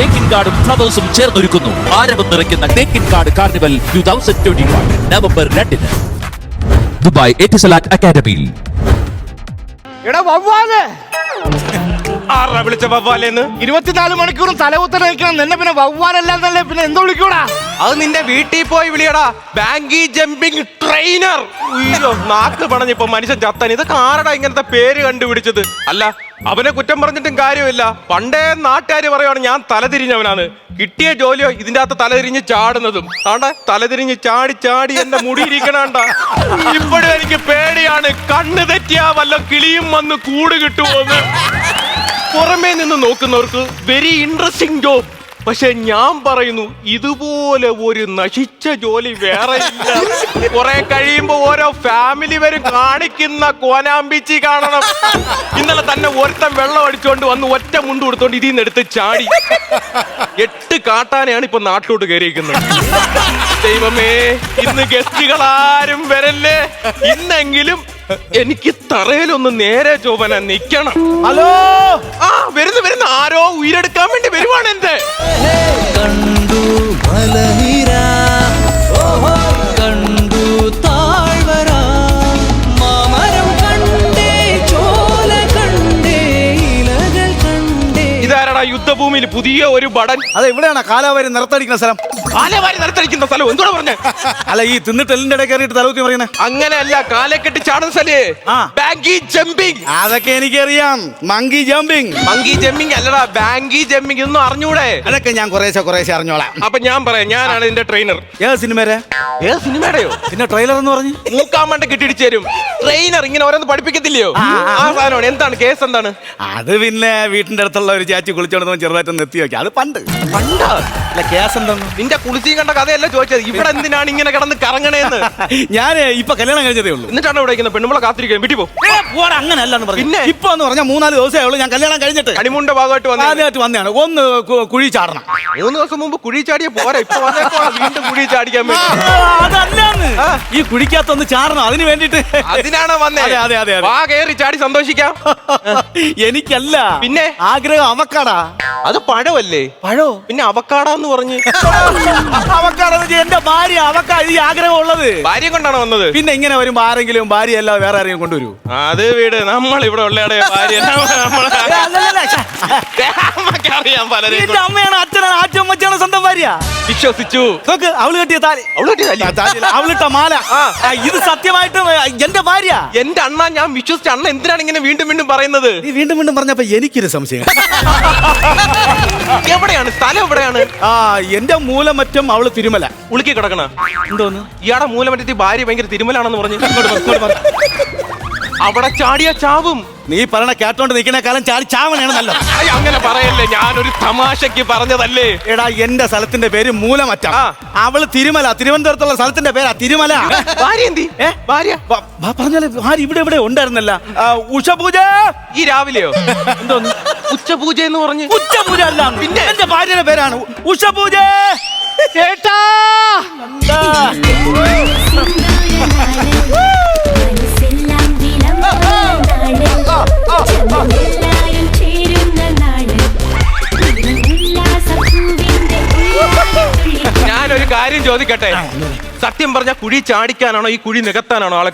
തേക്കിൻ കാർഡും ഫ്ലവേഴ്സും ചേർന്നൊരുക്കുന്നു. ആരവം നിറയ്ക്കുന്ന തേക്കിൻ card carnival two thousand twenty one November രണ്ടിന്. ദുബായ് എറ്റിസലാറ്റ് അക്കാദമിയിൽ. എടാ വവ്വാൽ. ആറാ വിളിച്ച വവ്വാലേന്ന്? ഇരുപത്തിനാല് മണിക്കൂറും തലകുത്തൽ നിൽക്കണം. നിന്നെ പിന്നെ വവ്വാലല്ലാന്നല്ലേ? പിന്നെ എന്തോ വിളിക്കൂടാ? അത് നിന്റെ വീട്ടിൽ പോയി വിളിയടാ. ബാങ്കി ജമ്പിങ് ട്രെയിനർ അയ്യോ നാക്ക് പണഞ്ഞിപ്പോ മനുഷ്യൻ ചത്തൻ. ഇതൊക്കെ ആരടാ ഇങ്ങനത്തെ പേര് കണ്ടുപിടിച്ചത്? അല്ല അവനെ കുറ്റം പറഞ്ഞിട്ടും കാര്യമില്ല. പണ്ടേ നാട്ടുകാർ പറയുവാണ് ഞാൻ തലതിരിഞ്ഞവനാണ്. കിട്ടിയ ജോലിയോ ഇതിന്റെ അകത്ത് തലതിരിഞ്ഞ് ചാടുന്നതും. ആണ്ട തലതിരിഞ്ഞ് ചാടി ചാടി എന്റെ മുടിയിരിക്കണണ്ട ഇപ്പോഴും എനിക്ക് പേടിയാണ്. കണ്ണ് തെറ്റിയാ വല്ല കിളിയും വന്ന് കൂട് കിട്ടുമോന്ന് പുറമേ നിന്ന് നോക്കുന്നവർക്ക് വെരി ഇൻട്രസ്റ്റിംഗ് ജോബ് പക്ഷെ ഞാൻ പറയുന്നു ഇതുപോലെ ഒരു നശിച്ച ജോലി വേറെ ഇല്ല. കുറെ കഴിയുമ്പോ ഓരോ ഫാമിലി വരും കാണിക്കുന്ന കോനാമ്പിച്ചി കാണണം. ഇന്നലെ തന്നെ ഒരുത്തൻ വെള്ളം അടിച്ചുകൊണ്ട് വന്ന് ഒറ്റ മുണ്ട് കൊടുത്തോണ്ട് ഇതിൽ നിന്ന് എടുത്ത് ചാടി. എട്ട് കാട്ടാനെയാണ് ഇപ്പൊ നാട്ടിലോട്ട് കയറിയിരിക്കുന്നത്. ദൈവമേ ഇന്ന് ഗസ്റ്റുകൾ ആരും വരല്ലേ? ഇന്നെങ്കിലും എനിക്ക് തറയിലൊന്ന് നേരെ ചോവന നിക്കണം. ഹലോ? ആ വരുന്ന വരുന്ന. ആരോ ഉയരെടുക്കാൻ വേണ്ടി വരുവാണ് യുദ്ധഭൂമിയിൽ പുതിയ ഒരു ബടൻ. അതെ ഇവിടെയാണ്? കാലാവാരി നിറത്തടിക്കുന്ന സ്ഥലം. കാലവാരി നിലത്തടിക്കുന്ന സ്ഥലം? എന്തോടാ പറഞ്ഞേ? അല്ല ഈ തിന്നിട്ട് എല്ലിന്റെ ഇടയിൽ കയറിയിട്ട് തലകുത്തി പറയുന്നത്? അങ്ങനെയല്ല കാലെ കെട്ടി ചാടുന്ന സ്ഥലേ. ആ. Bungee jumping. അതൊക്കെ എനിക്കറിയാം. Monkey jumping. മങ്കി ജമ്പിങ് അല്ലടാ ബാങ്കി ജമ്പിങ് ഒന്നും അറിഞ്ഞൂടെ? അതൊക്കെ ഞാൻ കുറേശ്ശെ കുറേശ്ശെ അറിഞ്ഞോളാം. അപ്പൊ ഞാൻ പറയാം ഞാനാണ് ഇതിന്റെ ട്രെയിനർ ഏത് സിനിമരെ ഏ സിനിമയുടെയോ പിന്നെ ട്രെയിലർ എന്ന് പറഞ്ഞു? മൂക്കാൻ മണ്ട കിട്ടിടിച്ചു തരും. ട്രെയിനർ ഇങ്ങനെ ഓരോന്ന് പഠിപ്പിക്കത്തില്ലയോ? ആ സാധനമാണ് എന്താണ്? കേസ് എന്താണ്? അത് പിന്നെ വീട്ടിന്റെ അടുത്തുള്ള ഒരു ചാച്ചി കുളിച്ചോണ്ട് എത്തി നോക്കി അത് പണ്ട്. പണ്ടാ? അല്ല കേസ് എന്താണ് നിന്റെ കുളിച്ചും കണ്ട കഥയല്ല ചോദിച്ചത്? ഇവിടെ എന്തിനാണ് ഇങ്ങനെ കിടന്ന് കറങ്ങണേന്ന്? ഞാൻ ഇപ്പൊ കല്യാണം കഴിഞ്ഞതേ ഉള്ളൂ. എന്നിട്ടാണ് ഇവിടെ ഇരിക്കുന്നത് പെണ്ണുമ്പളെ കാത്തിരിക്കാൻ വീട്ടിൽ പോ. അങ്ങനെ അങ്ങനെയല്ലെന്ന് പറഞ്ഞു പിന്നെ? ഇപ്പൊ എന്ന് പറഞ്ഞാൽ മൂന്നാൽ ദിവസമേ ഉള്ളൂ ഞാൻ കല്യാണം കഴിഞ്ഞിട്ട്. കണിമുണ്ട ഭാഗമായിട്ട് ആദ്യമായിട്ട് വന്നതാണ്. ഒന്ന് കു- കുഴി ചാടണം. മൂന്ന് ദിവസം മുമ്പ് കുഴി ചാടിയ പോരാ. ഇപ്പൊ വന്നേക്കുവാ വീണ്ടും കുഴി ചാടിക്കാൻ ആ, വേണ്ടി. അതല്ലാന്ന്. ആ. ഈ കുഴിക്കകത്തൊന്ന് ചാടണം അതിന് വേണ്ടിട്ട്. അതിനാണോ വന്നേ? അതെ, അതെ, അതെ, അതെ. വാ കയറി ചാടി സന്തോഷിക്കാം. എനിക്കല്ല. പിന്നെ? ആഗ്രഹം അവക്കാടാ. അത് പഴമല്ലേ? പഴോ? പിന്നെ അവക്കാടാന്ന് പറഞ്ഞ്. അവക്കാട എന്റെ ഭാര്യ അവക്കാട് ഈ ആഗ്രഹം ഉള്ളത് ഭാര്യ കൊണ്ടാണ് വന്നത്? പിന്നെ ഇങ്ങനെ വരുമ്പോ ആരെങ്കിലും ഭാര്യ അല്ല വേറെ ആരെങ്കിലും കൊണ്ടുവരൂ? അത് വീട്. നമ്മൾ ഇവിടെ ഉള്ള ഭാര്യ അറിയാം പലരെയും എന്റെ അമ്മയാണ് അച്ഛനാണ് മച്ചാണ് സ്വന്തം ഭാര്യ. വിശ്വസിച്ചു. നോക്ക് അവൾ കെട്ടിയ താലി. അവൾ കെട്ടിയതല്ലേ? ആ, താലിയല്ല, അവളിട്ട മാല. ആ. ആ, ഇത് സത്യമായിട്ടും ആ, എന്റെ ഭാര്യ. എന്റെ അണ്ണ ഞാൻ വിശ്വസിച്ച അണ്ണ എന്തിനാണ് ഇങ്ങനെ വീണ്ടും വീണ്ടും പറയുന്നത്? നീ വീണ്ടും വീണ്ടും പറഞ്ഞപ്പോ എനിക്കൊരു സംശയം. എവിടെയാണ്? സ്ഥലം എവിടെയാണ്? ആ എന്റെ മൂലമറ്റം അവൾ തിരുമല. ഉളുക്കി കിടക്കണ. എന്തോന്ന്? ഇയാടെ മൂലമറ്റത്തി ഭാര്യ ഭയങ്കര തിരുമലാണെന്ന് പറഞ്ഞു അവിടെ ചാടിയ ചാവും. നീ പറയണ കേട്ടോണ്ട് നിൽക്കുന്ന കാലം ചാടി ചാവണയാണ് നല്ലത്. അയ്യ, അങ്ങനെ പറയല്ലേ ഞാനൊരു തമാശക്ക് പറഞ്ഞതല്ലേ? എടാ എന്റെ സ്ഥലത്തിന്റെ പേര് മൂലമറ്റ. ആ. അവൾ തിരുമല തിരുവനന്തപുരത്തുള്ള സ്ഥലത്തിന്റെ പേരാ തിരുമല. ഭാര്യ എന്തി? ഏ? ഭാര്യ? വ- വ- പറഞ്ഞാലേ ആര് ഇവിടെ ഇവിടെ ഉണ്ടായിരുന്നല്ല. ആ, ഉഷപൂജ. ഈ രാവിലെയോ? എന്തോന്ന്? ഉച്ചപൂജ എന്ന് പറഞ്ഞു. ഉച്ചപൂജ അല്ല. പിന്നെ? എന്റെ ഭാര്യയുടെ പേരാണ് ഉ- ഉഷപൂജ. ചോദിക്കട്ടെ? സത്യം പറഞ്ഞ കുഴി ചാടിക്കാനാണോ ഈ കുഴി നികത്താനാണോ ആളെ.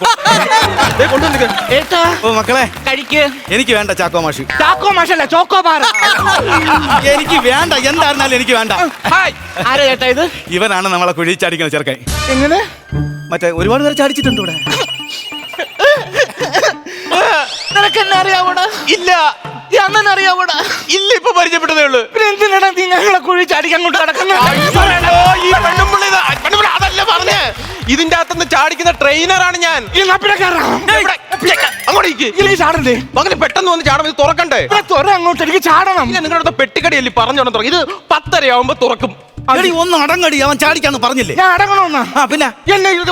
ഏട്ടാ. ഓ മക്കളെ. കഴിക്ക്. എനിക്ക് വേണ്ട ചാക്കോ മാഷി. ചാക്കോ മാഷല്ല ചോക്കോ ബാർ എനിക്ക് വേണ്ട. എന്തായിരുന്നാലും എനിക്ക് വേണ്ട. ആരാ ചേട്ടാ ഇത്? ഇവനാണ് നമ്മളെ കുഴി ചാടിക്കുന്ന ചെറുക്കൻ. എങ്ങനെ? മറ്റേ ഒരുപാട് പേര് ചാടിച്ചിട്ടുണ്ട് ഇവിടെ. നിനക്ക് എന്നെ അറിയാവൂടാ? ഇല്ല. ഈ അണ്ണൻ അറിയാവൂടാ? ഇല്ല ഇപ്പൊ പരിചയപ്പെട്ടതേ ഉള്ളൂ. പിന്നെ എന്തിനാണ് നീ ഞങ്ങളെ കുഴി ചാടിക്കാൻ കൊണ്ട് കിടക്കുന്നത് അയ്യോ, ഈ പെണ്ണുമ്പിള്ളി ഇത്- പെണ്ണുമ്പിള്ളി അതല്ല പറഞ്ഞേ. ഇതിന്റെ അകത്തുനിന്ന് ചാടിക്കുന്ന ട്രെയിനറാണ് ഞാൻ. ഈ നപ്പിനെ കയറാം എവിടെ? അങ്ങോട്ട് ഇരിക്ക്. ഇല്ല ഈ ചാടണ്ടേ അങ്ങനെ പെട്ടെന്ന് വന്ന് ചാടും ഇത് തുറക്കണ്ടേ? ഇവിടെ ത്വര അങ്ങോട്ട് എനിക്ക് ചാടണം. ഇല്ല നിങ്ങളുടെ അടുത്ത പെട്ടിക്കടിയല്ലേ പറഞ്ഞോണം തുറക്കും ഇത് പത്തരയാവുമ്പോ തുറക്കും. എടി ഒന്ന് അടങ്ങടി അവൻ ചാടിക്കാന്ന് പറഞ്ഞില്ലേ? ഞാൻ അടങ്ങണമെന്നാ ആ പിന്നെ? എന്നെ ഇത്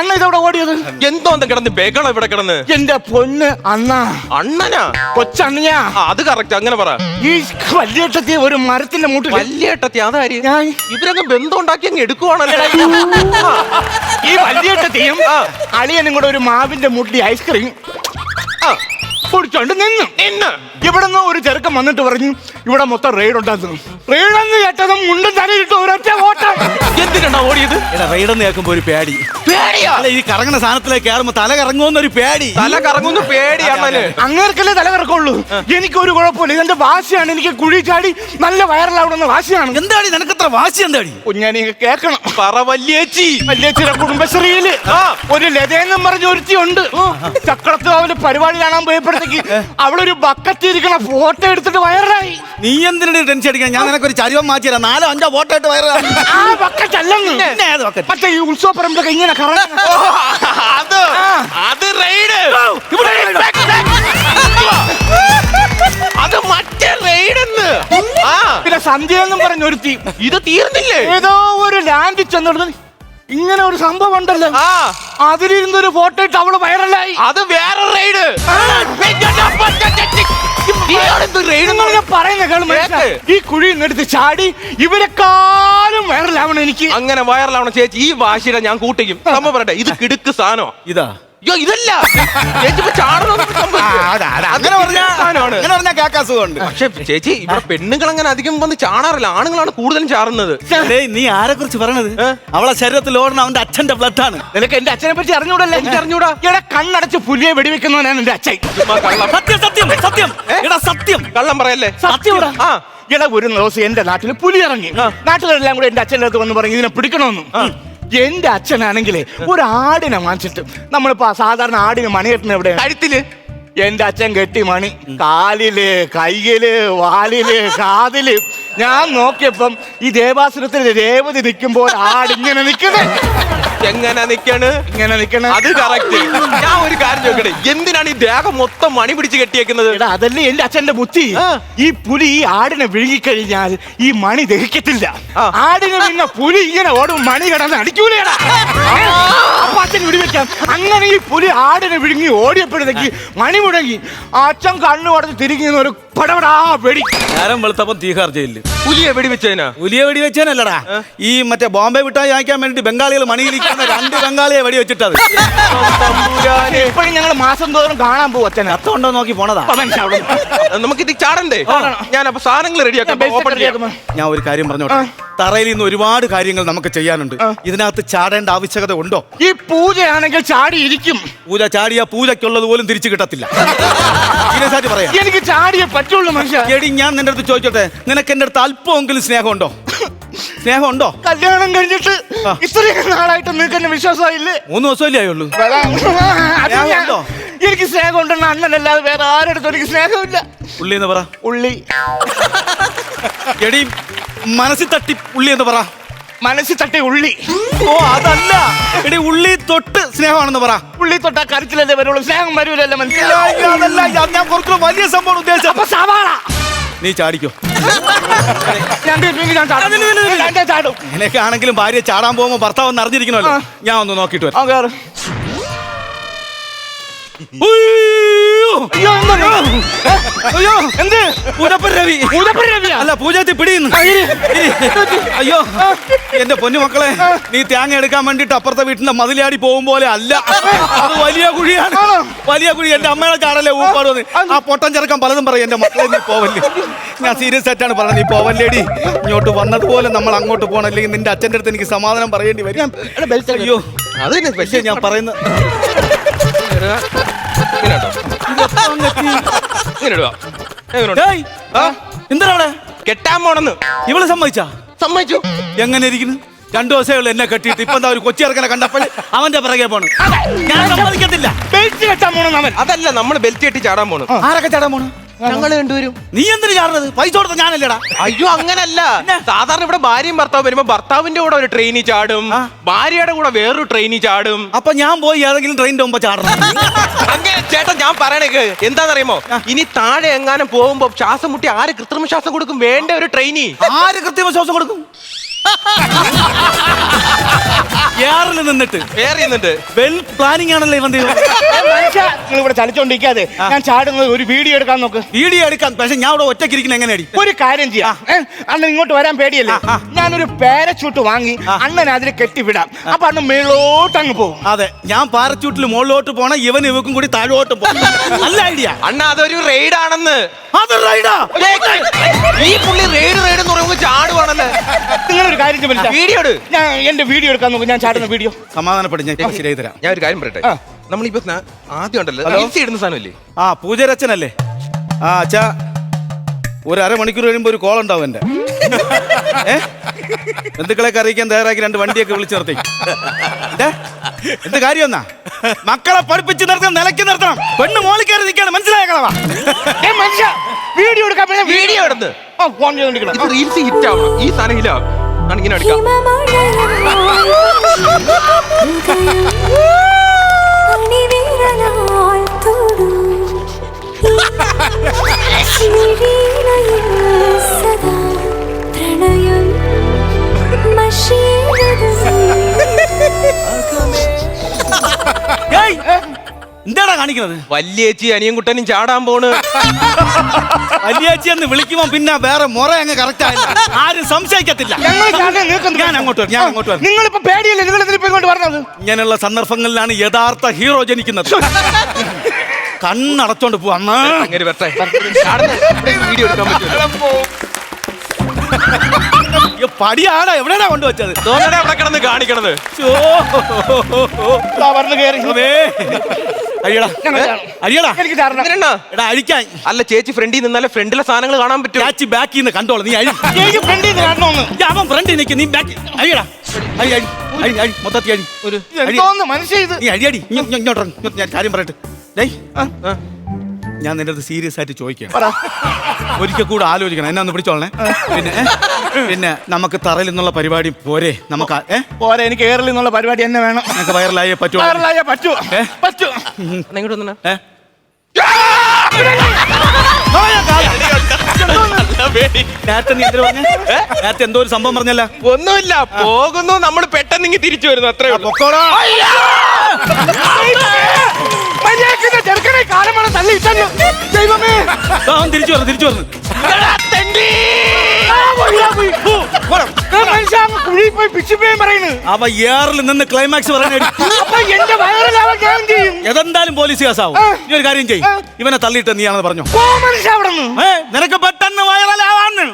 അണ്ണ ഇതവിടെ ഓടിയത്? എന്തോ എന്താ കിടന്ന് ബേക്കണം ഇവിടെ കിടന്ന്. എന്റെ പൊന്ന് അണ്ണ. അണ്ണനാ? കൊച്ചണ്ണയാ. ആ അത് കറക്റ്റ് അങ്ങനെ പറ. ഈ വലിയേട്ടത്തി ഒരു മരത്തിന്റെ മൂട്ടിൽ വല്യേട്ടത്തി അതാര്? ഞാൻ. ഇവരങ്ങ് ബന്ധം ഉണ്ടാക്കി അങ്ങ് എടുക്കുവാണല്ലോ? ഈ വലിയേട്ടത്തെയും അളിയനും കൂടെ ഒരു മാവിന്റെ മുട്ടി ഐസ്ക്രീം ആ, കുടിച്ചോണ്ട് നിന്നു. നിന്ന്. ഇവിടുന്ന് ഒരു ചെറുക്കം വന്നിട്ട് പറഞ്ഞു ഇവിടെ മൊത്തം റെയ്ഡ് ഉണ്ടായിരുന്നു റെയ്ഡ് എന്ന് കേട്ടതും മുണ്ടും തലയിട്ട് ഒരൊറ്റ ഓട്ടം എന്തിനാ ഓടിയത് എടാ റൈഡെന്ന് കേൾക്കുമ്പോ ഒരു പേടി. പേടിയാ? അല്ല ഈ കറങ്ങുന്ന സാധനത്തിലേക്ക് കയറുമ്പോ തല കറങ്ങുമെന്നൊരു പേടി. തല കറങ്ങുന്ന പേടിയാണല്ലേ? അങ്ങേർക്കല്ലേ തല കറക്കുള്ളൂ എനിക്ക് ഒരു കുഴപ്പമില്ല. ഇതെന്റെ വാശിയാണ്. എനിക്ക് കുഴി ചാടി നല്ല വൈറലാവണമെന്ന വാശിയാണ്. എന്താടി നിനക്കത്ര വാശി എന്താടി? ഞാൻ കേൾക്കണം. പറ വല്യേച്ചി. വല്യേച്ചിയുടെ കുടുംബശ്രീയിൽ ഒരു ലതയെന്നും പറഞ്ഞ ഒരുത്തി ഉണ്ട് ചക്രത്ത് അവന്റെ പരിപാടി കാണാൻ പോയപ്പോഴത്തേക്ക് അവളൊരു ബക്കറ്റ് ഇരിക്കണ ഫോട്ടോ എടുത്തിട്ട് വൈറലായി നീ എന്തിനാണ് ടെൻഷൻ അടിക്കാൻ ഞാൻ നിനക്ക് ഒരു ചരിവം മാറ്റി തരാം. നാലോ അഞ്ചോ വോട്ട് ആയിട്ട് വയറ് ആ ബക്കറ്റ് അല്ലെന്ന്. ഈ ഉത്സവ പറമ്പിലൊക്കെ ഇങ്ങനെ അത് അത് റെയ്ഡ്. അത് മറ്റേ ആ. പിന്നെ സന്ധ്യ എന്നും പറഞ്ഞ തീ ഇത് തീർന്നില്ലേ? ഏതോ ഒരു ലാൻഡ് ചെന്നിടുന്ന. ഇങ്ങനെ ഒരു സംഭവം ഉണ്ടല്ലോ. അതിലിരുന്നൊരു ഫോട്ടോ ഇട്ട് അവൾ വൈറലായി അത് വേറെ റെയ്ഡ്. ഈ കുഴി എടുത്ത് ചാടി ഇവരെക്കാളും വൈറലാവണം എനിക്ക്. അങ്ങനെ വൈറലാവണം ചേച്ചി. ഈ വാശിയുടെ ഞാൻ കൂട്ടിക്കും. നമ്മ പറയട്ടെ. ഇത് കിടുക്ക് സാധനം ഇതാ. അയ്യോ ഇതല്ല. ചേച്ചി. അങ്ങനെ സുഖമുണ്ട്. പക്ഷെ ചേച്ചി ഇവിടെ പെണ്ണുങ്ങൾ അങ്ങനെ അധികം വന്ന് ചാണാറില്ല ആണുങ്ങളാണ് കൂടുതലും ചാറുന്നത് ഡേയ്, നീ ആരെ കുറിച്ച് പറയണത് അവളെ ശരീരത്തിൽ ഓടണം അവന്റെ അച്ഛന്റെ ബ്ലഡ് ആണ് നിനക്ക് എന്റെ അച്ഛനെ പറ്റി അറിഞ്ഞൂടല്ലേ? എനിക്ക് അറിഞ്ഞൂടാ ഇവിടെ കണ്ണടച്ച് പുലിയെ വെടിവെക്കുന്നവനാണ് എന്റെ അച്ഛൻ. സത്യം സത്യം സത്യം. എടാ സത്യം. കള്ളം പറയല്ലേ? സത്യമാടാ ആ. ഇവിടെ ഒരു ദിവസം എന്റെ നാട്ടിൽ പുലി ഇറങ്ങി. നാട്ടിലെല്ലാം കൂടെ എന്റെ അച്ഛന്റെ അടുത്ത് വന്ന് പറഞ്ഞു ഇതിനെ പിടിക്കണമെന്ന്. എന്റെ അച്ഛനാണെങ്കിലേ ഒരു ആടിനെ വാങ്ങിച്ചിട്ട് നമ്മളിപ്പോ സാധാരണ ആടിന് മണികെട്ടുന്ന എവിടെ കഴുത്തിൽ. എന്റെ അച്ഛൻ കെട്ടി മണി. കാലിൽ കയ്യിൽ വാലിൽ കാതിൽ. ഞാൻ നോക്കിയപ്പം ഈ ദേവാസുരത്തിൽ രേവതി നിൽക്കുമ്പോൾ ആടിങ്ങനെ നിൽക്കണേ എങ്ങനെ നിക്കണ്? ഇങ്ങനെ നിൽക്കണേ അത് കറക്റ്റ് ഞാൻ ഒരു കാര്യം ചോദിക്കട്ടെ? എന്തിനാണ് ഈ ദേഹം മൊത്തം മണി പിടിച്ച് കെട്ടിയേക്കുന്നത്? എടാ അതല്ലേ എന്റെ അച്ഛന്റെ ബുദ്ധി? ഈ പുലി ഈ ആടിനെ വിഴുകിക്കഴിഞ്ഞാൽ ഈ മണി ദഹിക്കത്തില്ല. ആടിനെ പിന്നെ പുലി ഇങ്ങനെ ഓടും മണി കടന്ന് അടിക്കൂലേടാ അപ്പൊ അച്ഛൻ വിടിവെക്കാം. അങ്ങനെ ഈ പുലി ആടിനെ വിഴുങ്ങി ഓടിയപ്പോഴത്തേക്ക് മണി മുടങ്ങി അച്ഛൻ കണ്ണു കടന്ന് തിരിഞ്ഞു നിന്ന് ഒരു പടപടാ വെടി. നേരം വെളുത്തപ്പം തീഹാർ ജയിലിൽ പുലിയെ വെടിവെച്ചതിനാ? പുലിയെ വെടി വെച്ചേനല്ലടാ ഈ മറ്റേ ബോംബെ വിട്ടായി അയക്കാൻ വേണ്ടി ബംഗാളികൾ മണിയിലിരിക്കുന്ന രണ്ട് ബംഗാളിയെ വെടി വെച്ചിട്ടത് ഇപ്പോഴും ഞങ്ങൾ മാസം തോറും കാണാൻ പോകും അച്ഛനെ. ഉണ്ടോ നോക്കി പോണതാ? നമുക്ക് ഇത് ചാടണ്ടേ? ഞാൻ അപ്പൊ സാധനങ്ങൾ റെഡിയാക്കാം. ഞാൻ ഒരു കാര്യം പറഞ്ഞോട്ടെ. തറയിൽ നിന്ന് ഒരുപാട് കാര്യങ്ങൾ നമുക്ക് ചെയ്യാനുണ്ട്. ഇതിനകത്ത് ചാടേണ്ട ആവശ്യകത ഉണ്ടോ? ഈ പൂജയാണെങ്കിൽ ചാടിയിരിക്കും. പൂജ ചാടിയ പൂജയ്ക്കുള്ളത് പോലും തിരിച്ചു കിട്ടത്തില്ല. പറയാം. എനിക്ക് ചാടിയേ പറ്റുള്ളൂ മനുഷ്യ. എടി ഞാൻ നിന്റെ അടുത്ത് ചോദിച്ചോട്ടെ? നിനക്ക് എന്റെ അടുത്ത് അല്പമെങ്കിലും സ്നേഹമുണ്ടോ? സ്നേഹമുണ്ടോ? കല്യാണം കഴിഞ്ഞിട്ട് ഇത്രയും നാളായിട്ട് നിങ്ങൾക്ക് എന്നെ വിശ്വാസമായില്ലേ? മൂന്ന് ദിവസമല്ലേ ആയുള്ളൂ. സ്നേഹമുണ്ടോ? എനിക്ക് സ്നേഹം ഉണ്ടെന്ന് അണ്ണനല്ലാതെ വേറെ ആരെടുത്തും എനിക്ക് സ്നേഹമില്ല. ഉള്ളി എന്ന് പറ. ഉള്ളി. എടി മനസ്സിൽ തട്ടി ഉള്ളി എന്ന് പറ. മനസ്സിൽ തട്ടി ഉള്ളി. ഓ അതല്ല. എടി ഉള്ളി തൊട്ട് സ്നേഹമാണെന്ന് പറ. ഉള്ളി തൊട്ടാ കരച്ചിലല്ലേ വരുള്ളൂ? സ്നേഹം വരൂലല്ലേ മനസ്സിലായി അതല്ല. ഞാൻ- ഞാൻ കുറച്ചുകൂടെ വലിയ സംഭവം ഉദ്ദേശിച്ചത്. അപ്പൊ സവാള. നീ ചാടിക്കോ. നിനക്ക് ആണെങ്കിലും ഭാര്യ ചാടാൻ പോകുമ്പോ ഭർത്താവ് ഒന്ന് അറിഞ്ഞിരിക്കണല്ലോ ഞാൻ ഒന്ന് നോക്കിട്ട് വരാം. അയ്യോ എന്താ? ഏ? അയ്യോ എന്ത്? പൂജപ്പൻ രവി. പൂജപ്പൻ രവി അല്ല പൂജത്തി പിടിയുന്നു. അയ്യോ എന്റെ പൊന്നു മക്കളെ നീ തേങ്ങ എടുക്കാൻ വേണ്ടിട്ട് അപ്പുറത്തെ വീട്ടിന്റെ മതിലാടി പോകും പോലെ അല്ല. അത് വലിയ കുഴിയാണ്. വലിയ കുഴി. എന്റെ അമ്മയുടെ ചാടല്ലേ ഊപ്പാട് വന്ന്. ആ പൊട്ടൻ ചെറുക്കാൻ പലതും പറയും എന്റെ മക്കളെ നീ പോവല്ലേ. ഞാൻ സീരിയസ് ആയിട്ടാണ് പറഞ്ഞത് നീ പോവല്ലേടി. ഇങ്ങോട്ട് വന്നതുപോലെ നമ്മൾ അങ്ങോട്ട് പോകണം. അല്ലെങ്കിൽ നിന്റെ അച്ഛന്റെ അടുത്ത് എനിക്ക് സമാധാനം പറയേണ്ടി വരും. അയ്യോ. അത് പക്ഷേ ഞാൻ പറയുന്ന ഇങ്ങനെ കേട്ടോ. ഇങ്ങനെ ഇടുക. എങ്ങനെയുണ്ട്? ഡേയ്, എന്തിനാ കെട്ടാൻ പോണെന്ന്. ഇവൾ സമ്മതിച്ചാ? സമ്മതിച്ചു. എങ്ങനെ ഇരിക്കുന്നു? രണ്ടു ദിവസമേ ഉള്ളൂ എന്നെ കെട്ടിയിട്ട്. ഇപ്പൊ എന്താ ഒരു കൊച്ചി ഇറക്കനെ കണ്ടപ്പോൾ അവന്റെ പിറകെ പോണ്. ഞാൻ സമ്മതിക്കത്തില്ല. ബെൽറ്റ് കെട്ടാൻ പോണെന്ന് അവൻ. അതല്ല നമ്മൾ ബെൽറ്റ് കെട്ടി ചാടാൻ പോണു. ആരൊക്കെ ചാടാൻ പോണ്? ഞങ്ങൾ രണ്ടുപേരും. നീ എന്തിനു ചാടുന്നത്? പൈസ കൊടുത്ത ഞാനല്ലേടാ. അയ്യോ അങ്ങനല്ല. സാധാരണ ഇവിടെ ഭാര്യയും ഭർത്താവും വരുമ്പോ ഭർത്താവിന്റെ കൂടെ ഒരു ട്രെയിനി ചാടും. ഭാര്യയുടെ കൂടെ വേറൊരു ട്രെയിനി ചാടും. അപ്പൊ ഞാൻ പോയി ഏതെങ്കിലും ട്രെയിനിന്റെ മുമ്പ് ചാടണം. അങ്ങനെ ചേട്ടൻ ഞാൻ പറയണേക്ക് എന്താണെന്നറിയുമോ ഇനി താഴെ എങ്ങാനും പോകുമ്പോ ശ്വാസം മുട്ടി ആര് കൃത്രിമ ശ്വാസം കൊടുക്കും? വേണ്ട ഒരു ട്രെയിനി ആര് കൃത്രിമ ശ്വാസം കൊടുക്കും? ഏറിൽ നിന്നിട്ട്. വേറെ എന്നിട്ട് വെൽ പ്ലാനിങ് ആണല്ലോ ഇവന്റെ നിങ്ങൾ ഇവിടെ ചലിച്ചോണ്ടിരിക്കാതെ ഞാൻ ചാടുന്നത് ഒരു വീഡിയോ എടുക്കാൻ നോക്ക്. വീഡിയോ എടുക്കാൻ പക്ഷെ ഞാൻ ഇവിടെ ഒറ്റയ്ക്കിരിക്കുന്ന എങ്ങനെയാടി? ഒരു കാര്യം ചെയ്യാം. ഏ, അണ്ണൻ ഇങ്ങോട്ട് വരാൻ പേടിയല്ലേ? ഞാനൊരു പാരച്ചൂട്ട് വാങ്ങി അണ്ണൻ അതിൽ കെട്ടിവിടാം. അപ്പൊ അണ്ണൻ മേളോട്ട് അങ്ങ് പോകും. അതെ ഞാൻ പാരച്ചൂട്ടിൽ മുകളിലോട്ട് പോണ ഇവൻ ഇവക്കും കൂടി താഴോട്ടും പോകും. നല്ല ഐഡിയ അണ്ണ അതൊരു റെയ്ഡ് ആണെന്ന്. അത് റൈഡാ ഈ പുള്ളി റെയ്ഡ് റെയ്ഡ് എന്ന് പറയുമ്പോൾ ചാടുവാണല്ലേ നിങ്ങളൊരു കാര്യം ചെയ്യ് വീഡിയോ എടു ഞാൻ എന്റെ വീഡിയോ എടുക്കാൻ നോക്കും ഞാൻ ചാടുന്ന വീഡിയോ. സമാധാനപ്പെടും ഞാൻ ഇപ്പൊ ശരിയായി തരാം. ഞാൻ ഒരു കാര്യം പറയട്ടെ. നമ്മളിപ്പോ ആദ്യം ഉണ്ടല്ലോ ഇടുന്ന സാധനമല്ലേ? ആ പൂജരച്ചനല്ലേ? ആ അച്ഛാ ഒരു അരമണിക്കൂർ കഴിയുമ്പോ ഒരു കോൾ ഉണ്ടാവും എന്റെ. ഏ? ബന്ധുക്കളെയൊക്കെ അറിയിക്കാൻ തയ്യാറാക്കി രണ്ട് വണ്ടിയൊക്കെ വിളിച്ചു നിർത്തി? എന്ത് കാര്യം എന്നാ? മക്കളെ പഠിപ്പിച്ച് നിർത്തണം നിലയ്ക്ക് നിർത്തണം. പെണ്ണ് മോളിൽ കയറി നിൽക്കാണ് മനസ്സിലായ കളവാ? ഏ മനുഷ്യ വീഡിയോ എടുക്കാൻ വീഡിയോ എടുത്ത് റീൽസ് ഹിറ്റ് ആവണം ഈ സാധനം ഹിറ്റാവും ആണ് ഇങ്ങനെ അടിക്കാം കാണിക്കുന്നത് വല്യേച്ചി അനിയൻകുട്ടനും ചാടാൻ പോണ്. വലിയേച്ചി എന്ന് വിളിക്കുമ്പോ പിന്നെ വേറെ മുറ അങ്ങ് കറക്റ്റ് ആയില്ല ആരും സംശയിക്കത്തില്ല. ഞാൻ അങ്ങോട്ട് വരാം, ഞാൻ അങ്ങോട്ട് വരാം. നിങ്ങളിപ്പോ പേടിയല്ലേ? നിങ്ങൾ ഇതിലിപ്പോ ഇങ്ങോട്ട് പറഞ്ഞത് ഇങ്ങനെയുള്ള സന്ദർഭങ്ങളിലാണ് യഥാർത്ഥ ഹീറോ ജനിക്കുന്നത്. കണ്ണടച്ചോണ്ട് പോവാ അങ്ങനെ വരട്ടെ. വീഡിയോ എടുക്കാൻ പറ്റുമോ? പടിയാടാ എവിടെയാ കൊണ്ടുവച്ചത്? തോന്നടെ അവിടെ കിടന്ന് കാണിക്കണത്. ചാടും. അഴിയടാ എനിക്ക് ചാടണം എന്തിനാ എടാ അഴിക്കാൻ. അല്ല ചേച്ചി ഫ്രണ്ടിൽ നിന്നാലേ ഫ്രണ്ടിലെ സാധനങ്ങൾ കാണാൻ പറ്റും ചാച്ചി ബാക്കിൽ നിന്ന് കണ്ടോളൂ നീ അഴി എനിക്ക് ഫ്രണ്ടിൽ നിന്ന് കാണണമെന്ന്. ഈ അവൻ ഫ്രണ്ടിൽ നിൽക്കും നീ ബാക്കി അഴിയടാ. അഴി അഴി അഴി അഴി മൊത്തത്തിൽ അഴി. ഒരു അഴി. എന്തോന്ന് മനുഷ്യ ഇത്? നീ അഴിയടി ഇങ്ങ് ഇങ്ങ് ഇങ്ങോട്ട് ഇറങ്ങ്. ഇങ്ങോട്ട് ഞാൻ കാര്യം പറയട്ടെ. ഡേയ്. ഞാൻ നിന്റെ അടുത്ത് സീരിയസ് ആയിട്ട് ചോദിക്കാം. ഒരിക്കൽ കൂടെ ആലോചിക്കണം. എന്നെ ഒന്ന് പിടിച്ചോളണേ. പിന്നെ ഏ? പിന്നെ നമുക്ക് തറയിൽ നിന്നുള്ള പരിപാടി പോരെ. നമുക്ക് ആ- ഏ? പോരെ എനിക്ക് കേരളിൽ നിന്നുള്ള പരിപാടി എന്നെ വേണം. നമുക്ക് വൈറലായേ പറ്റുമോ വൈറലായ പറ്റൂ. ഏ? പറ്റൂ. ഇങ്ങോട്ട് വന്നാ. ഏ? നോയാ കാൽ. നേരത്തെ നീ എന്തിനാ പറഞ്ഞേ? നേരത്തെ എന്തോ ഒരു സംഭവം പറഞ്ഞല്ല? ഒന്നുമില്ല. പോകുന്നു. നമ്മൾ പെട്ടെന്ന് ഇങ്ങ് തിരിച്ചു വരുന്നു. അത്രേ ഉള്ളൂ. മര്യാദയ്ക്ക് ചെറുക്കനെ കാലമാണ് തള്ളി ഇട്ടല്ലോ. ദൈവമേ. തിരിച്ചു വന്നു തിരിച്ചു അവ ഏറിൽ നിന്ന് ക്ലൈമാക്സ് ഏതെന്തായാലും പോലീസ് കേസാവും നീ ഒരു കാര്യം ചെയ്യും. ഇവനെ തള്ളിയിട്ട് നീയാണെന്ന് പറഞ്ഞു. നിനക്ക് പെട്ടെന്ന് വൈറലാവാന്ന്